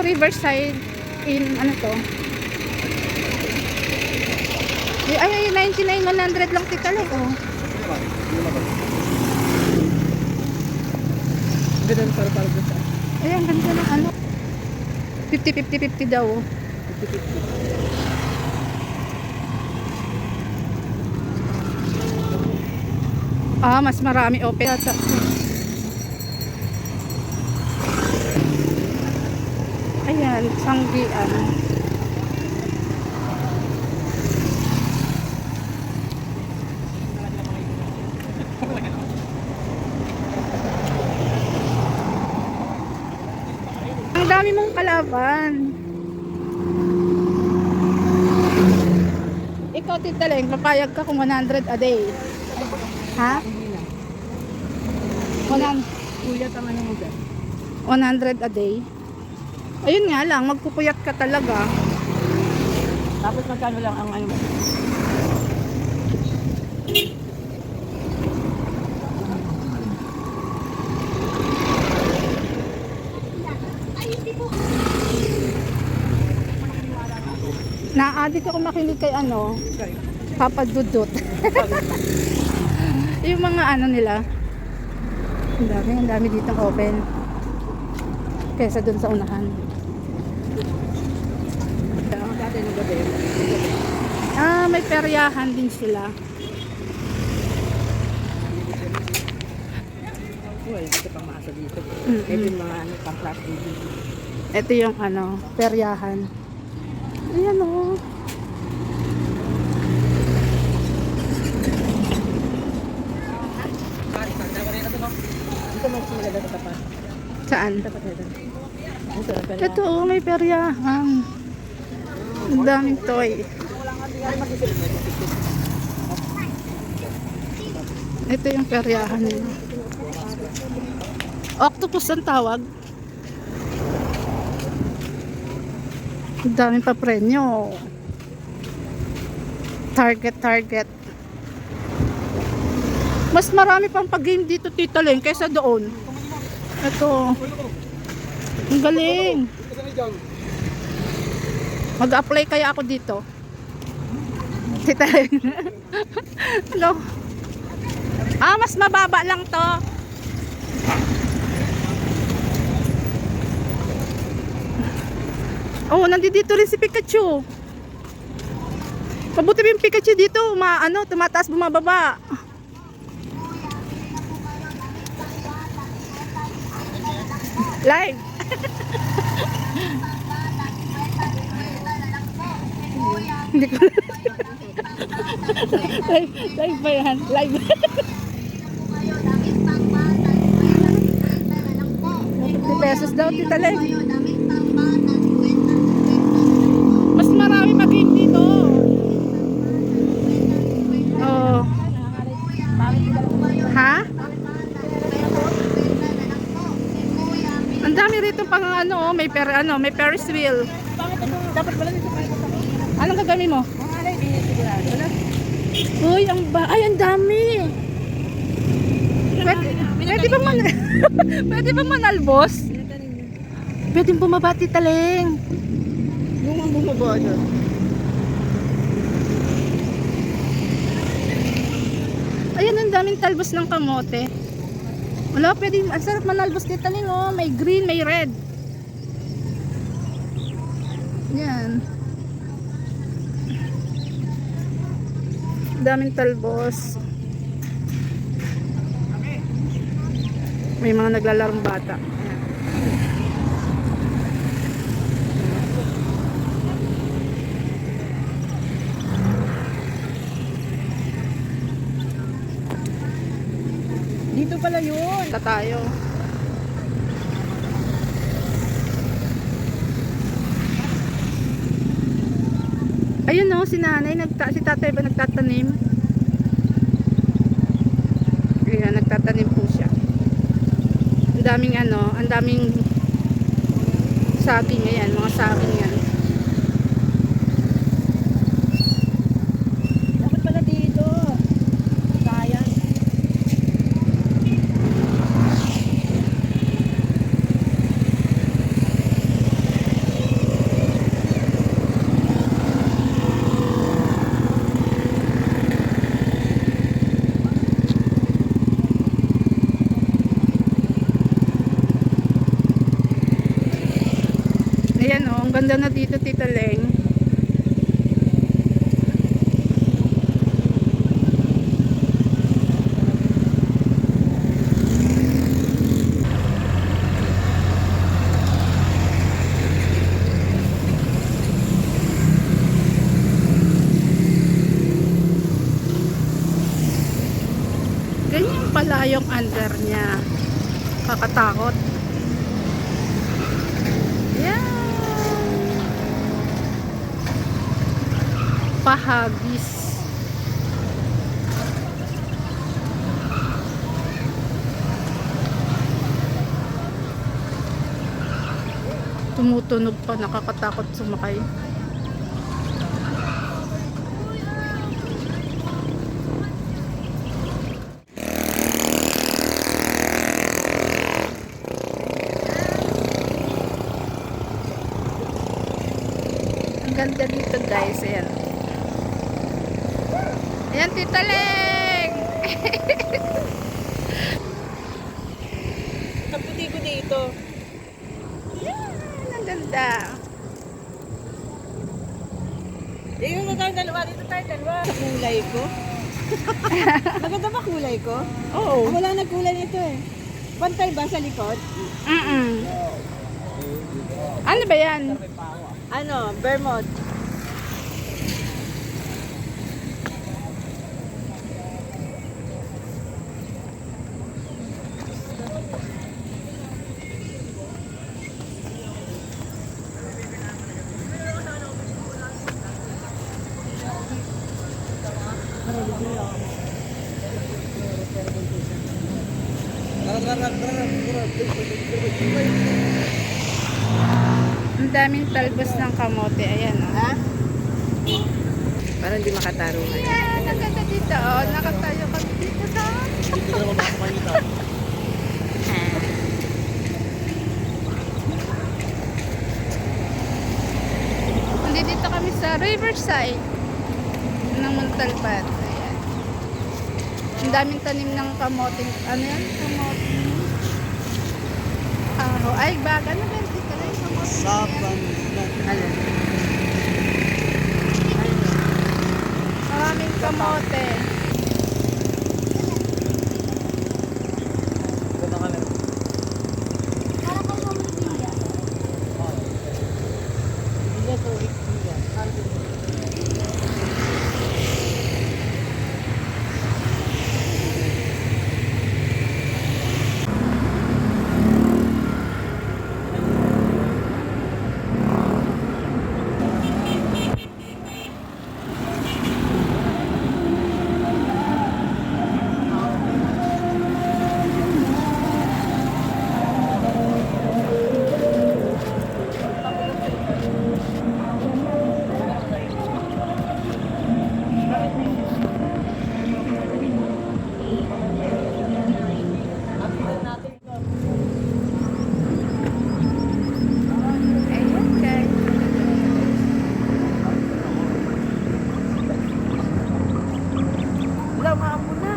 Riverside in ano to? Ay, ay, 99, 100 lang tita lang, oh. Ganun para para sa Ay, ang ganda ng ano. 50, 50, 50 daw, oh. 50-50. Ah, mas marami open Ayan, sanggian. Ang dami mong kalaban. Ikaw, Tita Leng, papayag ka kung 100 a day. Ha? Hindi na. 100. Kuya, tama na mo dyan. 100 a day. Ayun nga lang, magpupuyat ka talaga. Tapos magkano lang ang ano mo? Na-addict ako makinig kay ano. Papa Dudut. yung mga ano nila. Ang dami, ang dami dito open. Kesa dun sa unahan. Ang dati ng gabi. Ah, may peryahan din sila. Well, maasa dito. Mm-mm. Ito yung mga ano, pang class baby. Ito yung ano, peryahan. Ayan oh. o. Dito. Saan? Ito. Oh, may peryahan. Ang daming toy. Ito yung peryahan nila. Octopus ang tawag. Ang daming pa premyo. Target, target. Mas marami pang pag-game dito, Tita Len, kaysa doon. Ito. Ang galing. Mag-apply kaya ako dito. Len. Hello. Ah, mas mababa lang to. Oh, nandito rin si Pikachu. Mabuti yung Pikachu dito, ma ano, tumataas bumababa. Live. Hindi ko live, live ba yan? Live. 50 pesos daw, tita Leng. Mas marami mag-game dito. Oh. Ha? Ang dami rito pang ano, oh, may per ano, may Ferris wheel. Dapat pala dito Anong gagawin mo? Mga alay, di sigurado. Wala. Uy, ang ba ay ang dami. Pwede, pwede bang man Pwede bang manalbos? Pwede bumaba titaleng. Yung ang bumaba dyan. Ayan, ang daming talbos ng kamote. Wala, pwede, ang sarap manalbos titaleng oh. May green, may red. Yan. Daming talbos. May mga naglalarong bata. Dito pala yun. Punta tayo. No, si nanay, nagta si tatay ba nagtatanim? Ayan, nagtatanim po siya. Ang daming ano, ang daming saging ayan, mga saging yan. Dapat pala dito. Sayang. Ayan oh, ang ganda na dito, Tita Leng. Ganyan pala yung under niya. Kakatakot. Yan. Pahagis. Tumutunog pa, nakakatakot sumakay. Ang ganda dito guys, ayan. Ayan, Tita Leng! Kaputi ko dito. Yan, ang ganda. Eh, yung tayo dalawa. Dito tayo dalawa. Kulay ko. Maganda ba kulay ko? Oo. Ah, wala nagkulay nito eh. Pantay ba sa likod? Mm-mm. Ano ba yan? Ano, Vermont. Ang daming talbos ng kamote. Ayan, oh. Ha? Parang hindi makatarungan. Ayan, ang ganda dito. Oh, nakatayo kami dito sa... Hindi dito kami sa Riverside ng Montalban. Ayan. Ang daming tanim ng kamote. Ano yan? Kamote. Kaho. Ay, bag. Ano ba yung dito? Kamote. Saban. Ano? Maraming kamote. Ayan, guys. Wala, maamo na.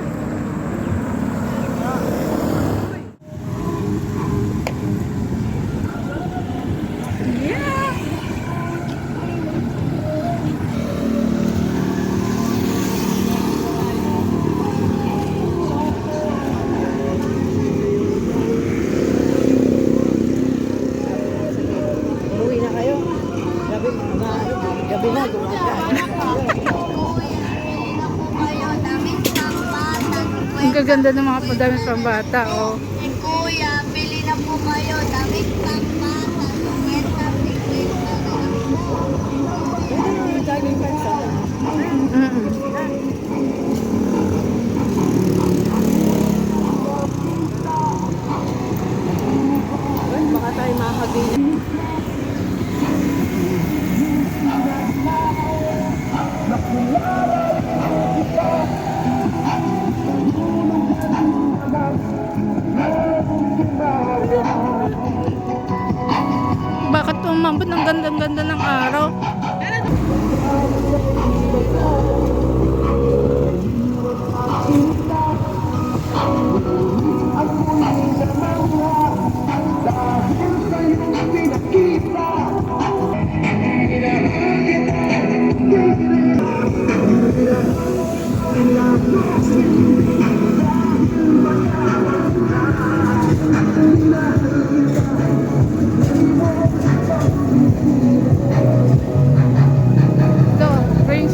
Yeah. Uwi na kayo. Gabi, mga, gabi na. Ang gaganda ng mga padaming pambata, oh. Kuya, bili na po kayo. Damit pants ah. Mm-mm. Well, baka tayo makakabili.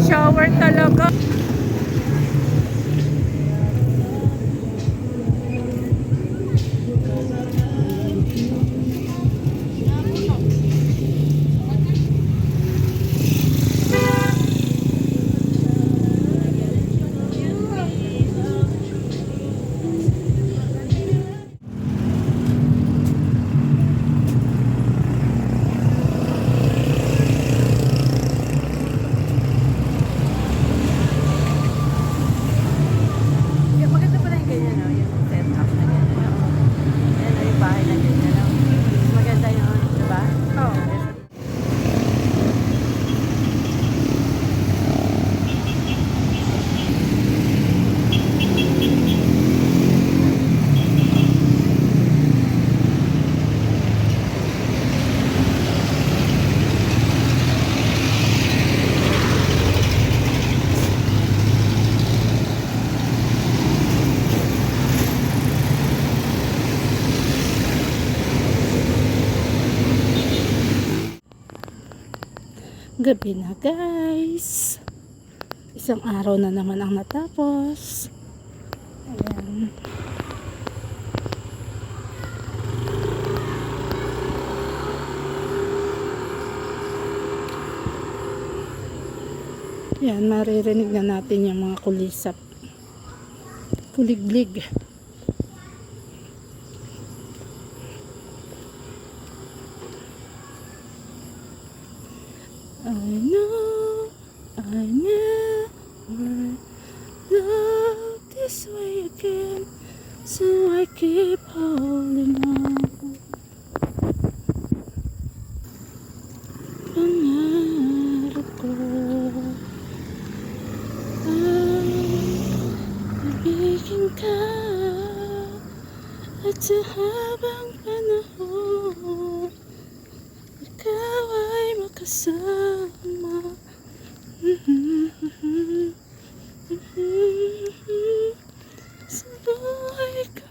shower talaga. Gabi na guys. Isang araw na naman ang natapos. Ayan. Yan, maririnig na natin yung mga kulisap. Kuliglig. I know, I never loved this way again, so I keep holding on. Pangarap ko ay ibigin ka at sa habang panahon ikaw ay makasama. Mm-hmm. Mm-hmm. Mm-hmm. Sa buhay ko.